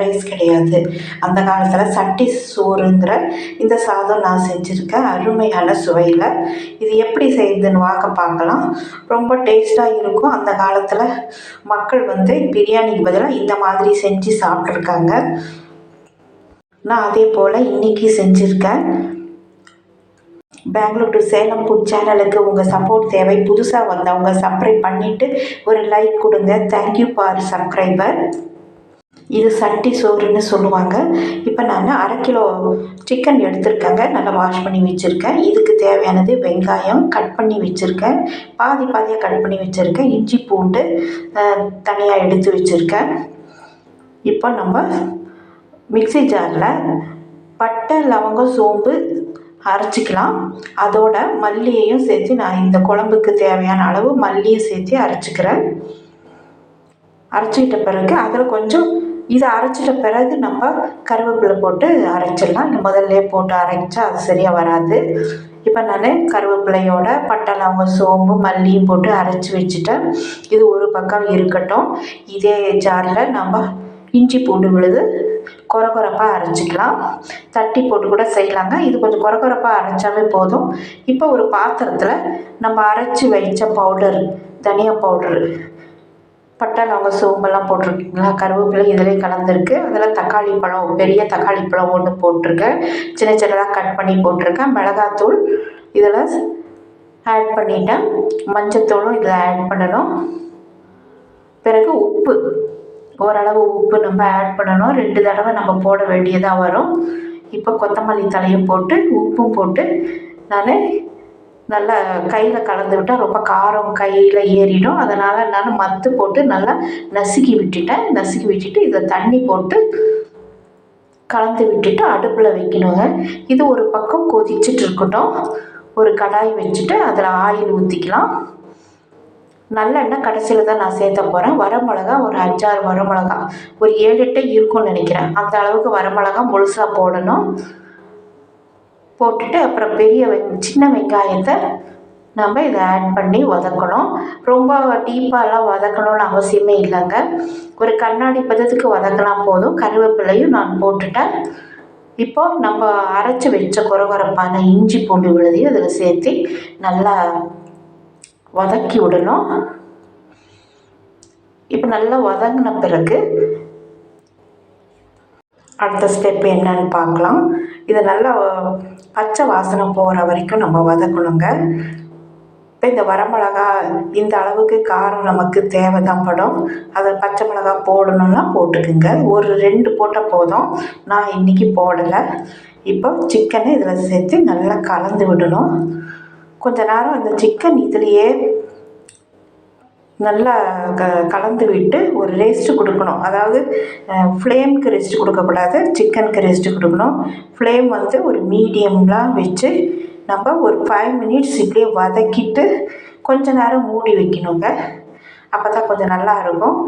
Rice கிடையாது. அந்த காலத்தில் சட்டி சோறுங்கிற இந்த சாதம் நான் செஞ்சுருக்கேன் அருமையான சுவையில். இது எப்படி செய்யுதுன்னு வாக்க பார்க்கலாம். ரொம்ப டேஸ்ட்டாக இருக்கும். அந்த காலத்தில் மக்கள் வந்து பிரியாணிக்கு பதிலாக இந்த மாதிரி செஞ்சு சாப்பிட்ருக்காங்க நான் அதே போல் இன்றைக்கி செஞ்சுருக்கேன் பெங்களூர் டு சேலம் ஃபுட் சேனலுக்கு உங்கள் சப்போர்ட் தேவை. புதுசாக வந்தவங்க சப்ஸ்கிரைப் பண்ணிவிட்டு ஒரு லைக் கொடுங்க. தேங்க்யூ ஃபார் சப்ஸ்கிரைபர் இது சட்டி சோறுன்னு சொல்லுவாங்க. இப்போ நான் அரை கிலோ சிக்கன் எடுத்திருக்கேங்க. நல்லா வாஷ் பண்ணி வச்சுருக்கேன். இதுக்கு தேவையானது வெங்காயம் கட் பண்ணி வச்சுருக்கேன். பாதி பாதியாக கட் பண்ணி வச்சுருக்கேன். இஞ்சி பூண்டு தனியாக எடுத்து வச்சுருக்கேன். இப்போ நம்ம மிக்சி ஜாரில் பட்டை லவங்கம் சோம்பு அரைச்சிக்கலாம். அதோட மல்லியையும் சேர்த்து நான் இந்த குழம்புக்கு தேவையான அளவு மல்லியும் சேர்த்து அரைச்சிக்கிறேன். அரைச்சிக்கிட்ட பிறகு அதில் கொஞ்சம் இதை அரைச்சிட்ட பிறகு நம்ம கருவேப்பிலை போட்டு அரைச்சிடலாம். முதல்ல போட்டு அரைச்சா அது சரியாக வராது. இப்போ நான் கருவேப்பிலையோட பட்டை லவங்கம் சோம்பு மல்லியும் போட்டு அரைச்சி வச்சுட்டேன். இது ஒரு பக்கம் இருக்கட்டும். இதே ஜாரில் நம்ம இஞ்சி பூண்டு விழுது கொர கொரப்பாக அரைச்சிக்கலாம். தட்டி போட்டு கூட செய்யலாங்க. இது கொஞ்சம் கொர கொரப்பாக அரைச்சாவே போதும். இப்போ ஒரு பாத்திரத்தில் நம்ம அரைச்சி வைச்ச பவுடர் தனியா பவுடரு பட்டை லவங்க சோம்பெல்லாம் போட்டிருக்கீங்களா? கருவேப்பிலை இதிலே கலந்துருக்கு. அதில் தக்காளி பழம் பெரிய தக்காளி பழம் ஒன்று போட்டிருக்கேன். சின்ன சின்னதாக கட் பண்ணி போட்டிருக்கேன். மிளகாத்தூள் இதில் ஆட் பண்ணிட்டேன். மஞ்சத்தூளும் இதில் ஆட் பண்ணணும். பிறகு உப்பு. ஓரளவு உப்பு நம்ம ஆட் பண்ணணும். ரெண்டு தடவை நம்ம போட வேண்டியதாக வரும். இப்போ கொத்தமல்லி தலையும் போட்டு உப்பும் போட்டு நான் நல்லா கையில் கலந்து விட்டால் ரொம்ப காரம் கையில் ஏறிடும். அதனால் நான் மத்து போட்டு நல்லா நசுக்கி விட்டுட்டேன். நசுக்கி விட்டுட்டு இதை தண்ணி போட்டு கலந்து விட்டுட்டு அடுப்பில் வைக்கணுங்க. இது ஒரு பக்கம் கொதிச்சுட்டு இருக்கட்டும். ஒரு கடாய் வச்சுட்டு அதில் ஆயில் ஊற்றிக்கலாம் நல்லெண்ணெய் கடைசியில் தான் நான் சேர்த்த போகிறேன் வரமிளகா ஒரு அஞ்சாறு வரமிளகா. ஒரு ஏழு எட்டு இருக்கும்னு நினைக்கிறேன். அந்த அளவுக்கு வரமிளகா முழுசாக போடணும். போட்டுட்டு அப்புறம் பெரிய வெங் சின்ன வெங்காயத்தை நம்ம இதை ஆட் பண்ணி வதக்கணும். ரொம்ப டீப்பாலாம் வதக்கணும்னு அவசியமே இல்லைங்க. ஒரு கண்ணாடி பதத்துக்கு வதக்கலாம் போதும். கருவேப்பிலையும் நான் போட்டுட்டேன். இப்போ நம்ம அரைச்சி வச்ச குறகுறப்பான இஞ்சி பூண்டு விழுதையும் அதில் சேர்த்து நல்லா வதக்கி விடணும். இப்போ நல்லா வதங்கின பிறகு அடுத்த ஸ்டெப் என்னன்னு பார்க்கலாம். இதை நல்லா பச்சை வாசனை போகிற வரைக்கும் நம்ம வதக்கணுங்க. இப்போ இந்த வரமிளகா இந்த அளவுக்கு காரம் நமக்கு தேவை தான் படும். அதை பச்சை மிளகா போடணுன்னா போட்டுக்குங்க. ஒரு ரெண்டு போட்டால் போதும். நான் இன்றைக்கி போடலை. இப்போ சிக்கனை இதில் சேர்த்து நல்லா கலந்து விடணும். கொஞ்ச நேரம் அந்த சிக்கன் இதுலேயே நல்லா க கலந்து விட்டு ஒரு ரெஸ்ட்டு கொடுக்கணும். அதாவது ஃப்ளேம்க்கு ரெஸ்ட் கொடுக்கக்கூடாது சிக்கனுக்கு ரெஸ்ட்டு கொடுக்கணும். ஃப்ளேம் வந்து ஒரு மீடியம்லாம் வச்சு நம்ம ஒரு ஃபைவ் மினிட்ஸ் இப்படியே வதக்கிட்டு கொஞ்ச நேரம் மூடி வைக்கணுங்க. அப்போ தான் கொஞ்சம் நல்லா இருக்கும்.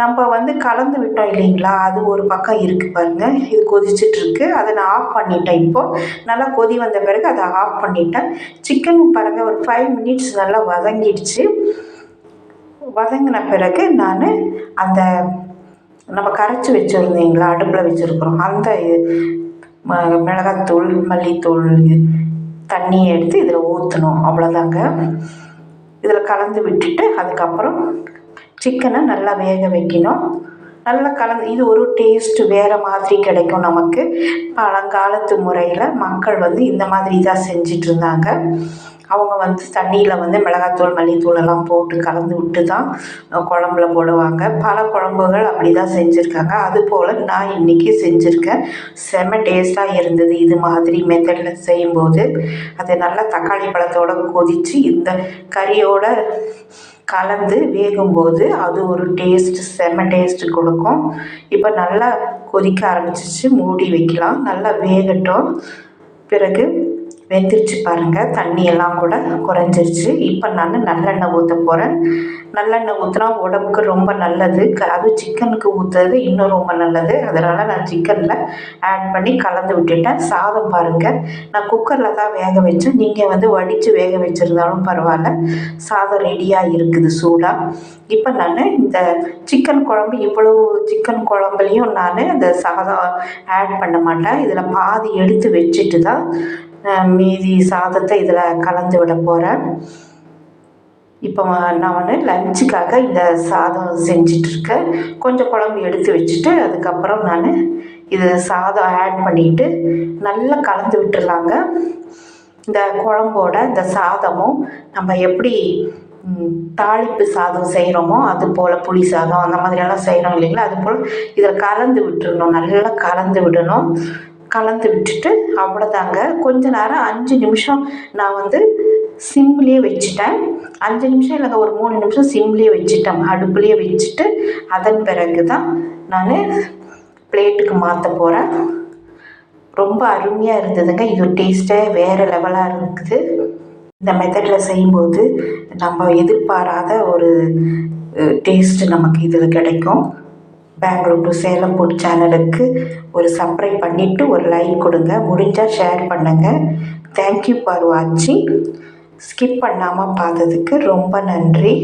நம்ம வந்து கலந்து விட்டோம் இல்லைங்களா? அது ஒரு பக்கம் இருக்குது பாருங்கள் இது கொதிச்சிட்ருக்கு அதை நான் ஆஃப் பண்ணிட்டேன் இப்போது நல்லா கொதி வந்த பிறகு அதை ஆஃப் பண்ணிட்டேன். சிக்கன் பாருங்கள் ஒரு ஃபைவ் மினிட்ஸ் நல்லா வதங்கிடுச்சு. வதங்கின பிறகு நான் அந்த நம்ம கரைச்சி வச்சுருந்தீங்களா அடுப்பில் வச்சுருக்குறோம். அந்த மிளகாத்தூள் மல்லித்தூள் தண்ணியை எடுத்து இதில் ஊற்றணும் அவ்வளோதாங்க இதில் கலந்து விட்டுட்டு அதுக்கப்புறம் சிக்கனை நல்லா வேக வைக்கணும். நல்லா கலந்து இது ஒரு டேஸ்ட்டு வேறு மாதிரி கிடைக்கும் நமக்கு. பழங்காலத்து முறையில் மக்கள் வந்து இந்த மாதிரி தான் செஞ்சிட்ருந்தாங்க அவங்க வந்து தண்ணியில் வந்து மிளகாத்தூள் மல்லித்தூள் எல்லாம் போட்டு கலந்து விட்டு தான் குழம்புல போடுவாங்க. பல குழம்புகள் அப்படி தான் செஞ்சுருக்காங்க அதுபோல் நான் இன்றைக்கி செஞ்சுருக்கேன். செம டேஸ்ட்டாக இருந்தது. இது மாதிரி மெத்தடில் செய்யும்போது அது நல்லா தக்காளி பழத்தோடு கொதித்து இந்த கறியோட கலந்து வேகும்போது அது ஒரு டேஸ்ட் செம்ம டேஸ்ட்டு கொடுக்கும். இப்போ நல்லா கொதிக்க ஆரம்பிச்சிச்சு மூடி வைக்கலாம். நல்லா வேகட்டும். பிறகு வெந்துருச்சு பாருங்கள் தண்ணி எல்லாம் கூட குறைஞ்சிருச்சு. இப்போ நான் நல்லெண்ணெய் ஊற்ற போகிறேன் நல்லெண்ணெய் ஊற்றினா உடம்புக்கு ரொம்ப நல்லது. க அதுவும் சிக்கனுக்கு ஊற்றுறது இன்னும் ரொம்ப நல்லது. அதனால் நான் சிக்கனில் ஆட் பண்ணி கலந்து விட்டுட்டேன். சாதம் பாருங்கள் நான் குக்கரில் தான் வேக வச்சேன். நீங்கள் வந்து வடித்து வேக வச்சுருந்தாலும் பரவாயில்ல. சாதம் ரெடியாக இருக்குது சூடாக இப்போ நான் இந்த சிக்கன் குழம்பு இவ்வளவு சிக்கன் குழம்புலையும் நான் அந்த சாதம் ஆட் பண்ண மாட்டேன். இதில் பாதி எடுத்து வச்சுட்டு தான் மீதி சாதத்தை இதில் கலந்து விட போகிறேன் இப்போ நான் வந்து லஞ்சுக்காக இந்த சாதம் செஞ்சிட்ருக்கேன் கொஞ்சம் குழம்பு எடுத்து வச்சுட்டு அதுக்கப்புறம் நான் இது சாதம் ஆட் பண்ணிட்டு நல்லா கலந்து விட்டுறலாங்க இந்த குழம்போட இந்த சாதமும் நம்ம எப்படி தாளிப்பு சாதம் செய்கிறோமோ அது போல் புளி சாதம் அந்த மாதிரியெல்லாம் செய்கிறோம் இல்லைங்களா? அது போல் இதில் கலந்து விட்டுறணும். நல்லா கலந்து விடணும். கலந்து விட்டுட்டு அவ்வளோதாங்க கொஞ்ச நேரம் அஞ்சு நிமிஷம் நான் வந்து சிம்லேயே வச்சுட்டேன். அஞ்சு நிமிஷம் இல்லைங்க ஒரு மூணு நிமிஷம் சிம்லேயே வச்சுட்டேன். அடுப்புலேயே வச்சுட்டு அதன் பிறகு தான் நான் பிளேட்டுக்கு மாற்ற போகிறேன் ரொம்ப அருமையாக இருந்ததுங்க. இது டேஸ்ட்டே வேறு லெவலாக இருக்குது. இந்த மெத்தடில் செய்யும்போது நம்ம எதிர்பாராத ஒரு டேஸ்ட்டு நமக்கு இதில் கிடைக்கும். பெங்களூர் டு சேலம் ஃபுட் சேனலுக்கு ஒரு சப்ஸ்கிரைப் பண்ணிவிட்டு ஒரு லைக் கொடுங்க. முடிஞ்சால் ஷேர் பண்ணுங்கள் தேங்க்யூ ஃபார் வாட்சிங் ஸ்கிப் பண்ணாமல் பார்த்ததுக்கு ரொம்ப நன்றி.